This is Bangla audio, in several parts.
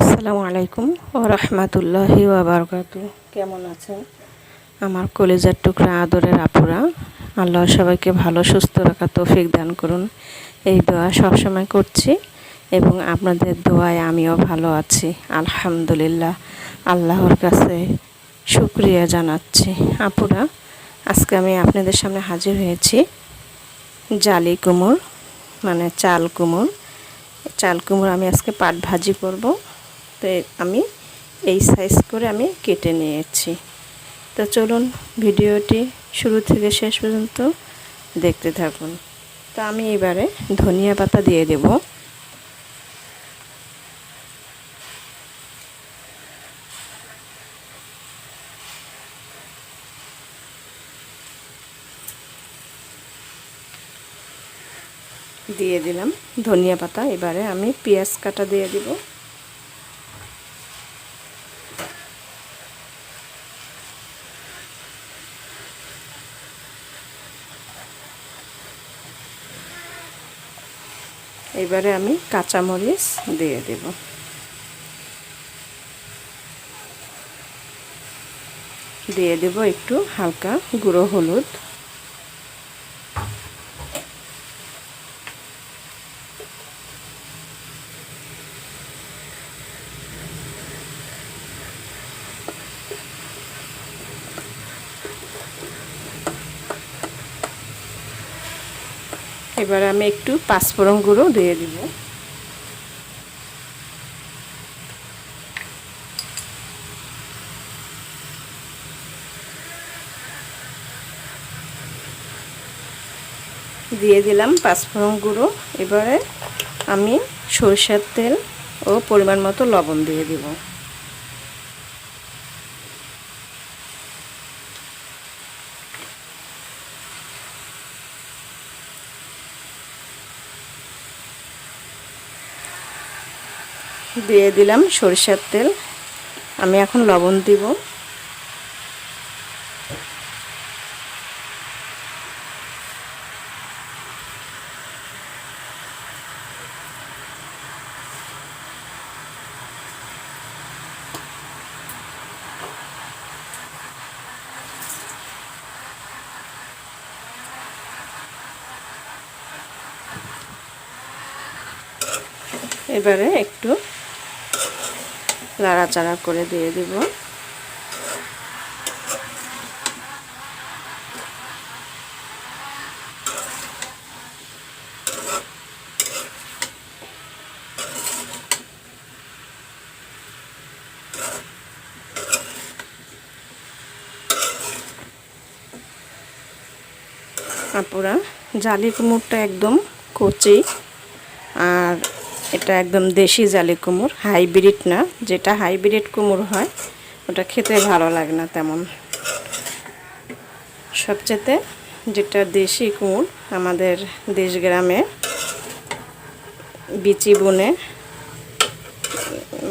আসসালামু আলাইকুম ও রহমতুল্লাহি ওবরকাত কেমন আছেন? আমার কলেজের টুকরা আদরের আপুরা, আল্লাহ সবাইকে ভালো, সুস্থ রাখা তৌফিক দান করুন। এই দোয়া সবসময় করছি এবং আপনাদের দোয়ায় আমিও ভালো আছি, আলহামদুলিল্লাহ। আল্লাহর কাছে শুক্রিয়া জানাচ্ছি। আপুরা, আজকে আমি আপনাদের সামনে হাজির হয়েছি জালি কুমোর মানে চাল কুমোর। চাল কুমড়ো আমি আজকে পাট ভাজি করব। তো আমি এই সাইজ করে আমি কেটে নিয়েছি। তো চলুন ভিডিওটি শুরু থেকে শেষ পর্যন্ত দেখতে থাকুন। তো আমি এবারে ধনিয়া পাতা দিয়ে দেব। দিয়ে দিলাম ধনিয়া পাতা। এবারে আমি পেঁয়াজ কাটা দিয়ে দিব। এবারে আমি কাঁচামরিচ দিয়ে দেব। দিয়ে দেব একটু হালকা গুঁড়ো হলুদ। এবার আমি একটু পাঁচফোড়ন গুঁড়ো দিয়ে দিব। দিয়ে দিলাম পাঁচফোড়ন গুঁড়ো। এবারে আমি সরষের তেল ও পরিমাণ মতো লবণ দিয়ে দিব। দিয়ে দিলাম সরিষার তেল। আমি এখন লবণ দিব। এবারে একটু লাড়াচাড়া করে দিয়ে দিব। আপুরা জালি কুমড়টা একদম কচি। এটা একদম দেশি জালি কুমড় হাইব্রিড না, যেটা হাইব্রিড কুমড় হয়, ওটা খেতে ভালো লাগে না তেমন। সবচেয়ে যেটা দেশি কুমড় আমাদের দেশ গ্রামে বিচি বনে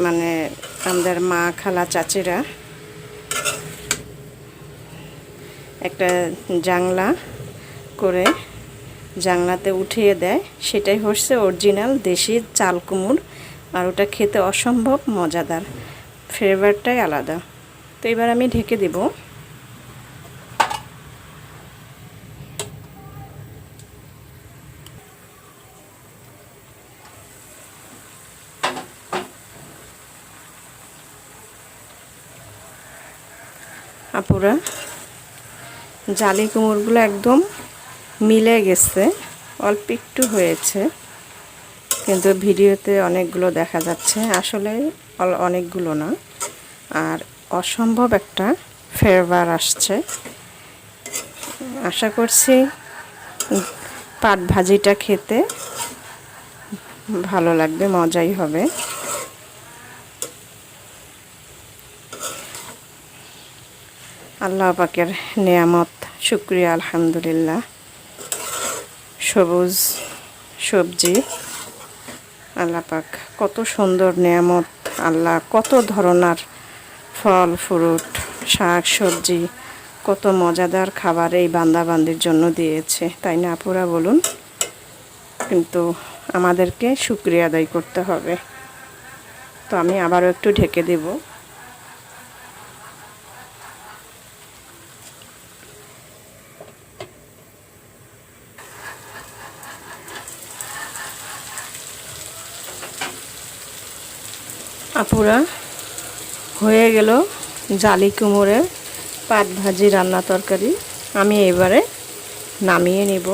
মানে আমাদের মা খালা চাচিরা একটা জাংলা করে জাংলাতে উঠিয়ে দেয়। সেটাই হচ্ছে অরিজিনাল দেশি চাল কুমড়, আর ওটা খেতে অসম্ভব মজাদার। ফ্লেভারটাই আলাদা। তো এবার আমি ঢেকে দেব। আপুরা, জালি কুমড়গুলো একদম মিলে গেছে। অল্প একটু হয়েছে, কিন্তু ভিডিওতে অনেকগুলো দেখা যাচ্ছে। আসলে অনেকগুলো না। আর অসম্ভব একটা ফ্লেভার আসছে। আশা করছি পাট ভাজিটা খেতে ভালো লাগবে, মজাই হবে। আল্লাহ পাকের নিয়ামত, শুক্রিয়া, আলহামদুলিল্লাহ। সবুজ সবজি, আল্লাপাক। কত সুন্দর নিয়ামত, আল্লাহ কত ধরনের ফল, ফ্রুট, শাক, সবজি, কত মজাদার খাবার এই বান্দাবান্দির জন্য দিয়েছে। তাই না আপুরা, বলুন? কিন্তু আমাদেরকে শুক্রিয়া আদায় করতে হবে। তো আমি আবারও একটু ঢেকে দেব। আপুরা, হয়ে গেল জালি কুমোরের পাট ভাজি রান্না তরকারি। আমি এবারে নামিয়ে নেব।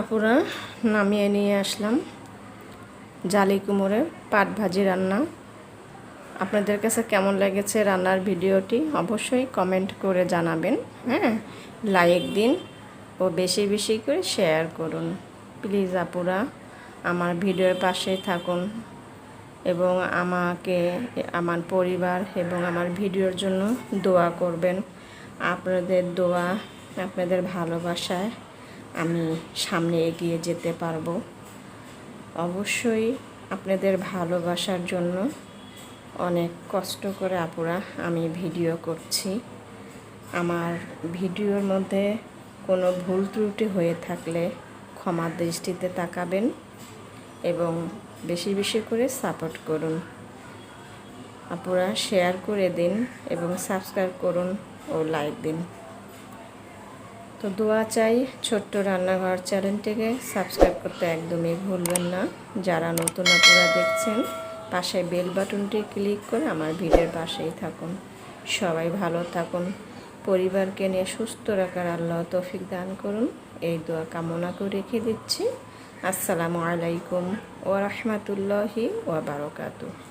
আপুরা, নামিয়ে নিয়ে আসলাম জালি কুমোরের পাট ভাজি রান্না। আপনাদের কাছে কেমন লেগেছে রান্নার ভিডিওটি অবশ্যই কমেন্ট করে জানাবেন হ্যাঁ? লাইক দিন ও বেশি বেশি করে শেয়ার করুন। প্লিজ আপুরা, আমার ভিডিওর পাশে থাকুন এবং আমাকে, আমার পরিবার এবং আমার ভিডিওর জন্য দোয়া করবেন। আপনাদের দোয়া, আপনাদের ভালোবাসায় আমি সামনে এগিয়ে যেতে পারব। অবশ্যই আপনাদের ভালোবাসার জন্য অনেক কষ্ট করে আপুরা আমি ভিডিও করছি। আমার ভিডিওর মধ্যে কোনো ভুল ত্রুটি হয়ে থাকলে ক্ষমা দৃষ্টিতে তাকাবেন এবং বেশি বেশি করে সাপোর্ট করুন। আপুরা শেয়ার করে দিন এবং সাবস্ক্রাইব করুন ও লাইক দিন। তো দোয়া চাই ছোট্ট রান্নাঘর চ্যানেলটিকে সাবস্ক্রাইব করতে একদমই ভুলবেন না। যারা নতুন আপুরা দেখছেন, পাশে বেল বাটনটি ক্লিক করে আমার ভিডিওর পাশেই থাকুন। সবাই ভালো থাকুন। পরিবারকে নিয়ে সুস্থ রাখার আল্লাহ তৌফিক দান করুন। এই দোয়া কামনা করে রেখে দিচ্ছি। আসসালামু আলাইকুম ওয়া রাহমাতুল্লাহি ওয়া বারাকাতুহু।